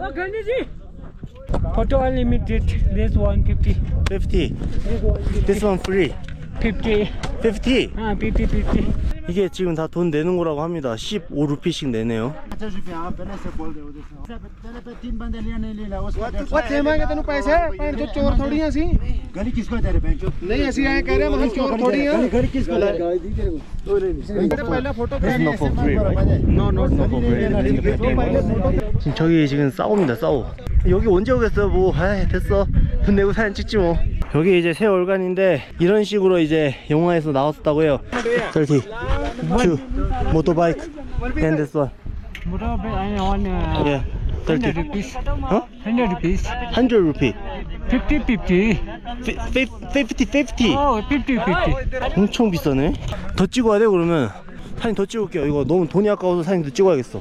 Oh, Gandhiji. Photo unlimited. This 150. 50 This one free 50. 50 Ah, 50, 50. 이게 지금 다 돈 내는 거라고 합니다 15루피씩 내네요 पचास रुपये हाँ पहले से बोल रहे हो उधर से पहले पे तीन बंदे लिया नहीं लिया उसको ਉਹ ਦੇਵਾਂਗੇ ਤੈਨੂੰ ਪੈਸੇ ਭੈਣ ਚੋ ਚੋਰ ਥੋੜੀਆਂ ਸੀ गली किसको दे रहे बेंचो ਨਹੀਂ ਅਸੀਂ ਐਂ ਕਹਿ ਰਹੇ ਮਹਾਂ ਚੋਰ ਥੋੜੀਆਂ गली गली किसको दे रहे ਪਹਿਲਾਂ photo This not for free right? No no no 지금 저기 지금 싸웁니다 싸워 여기 언제 오겠어요 뭐 아, 됐어 돈 내고 사진 찍지 뭐 여기 이제 새 월간인데 이런 식으로 이제 영화에서 나왔었다고 해요. 30 2 모토바이크 and this one. Motorbike, I want uh, yeah 100 30 rupees. 어? 100 rupees. 100 루피 50, 50. 50 50 Oh, 50, 50. 엄청 비싸네. 더 찍어야 돼 그러면? 사진 더 찍을게요. 이거 너무 돈이 아까워서 사진 더 찍어야겠어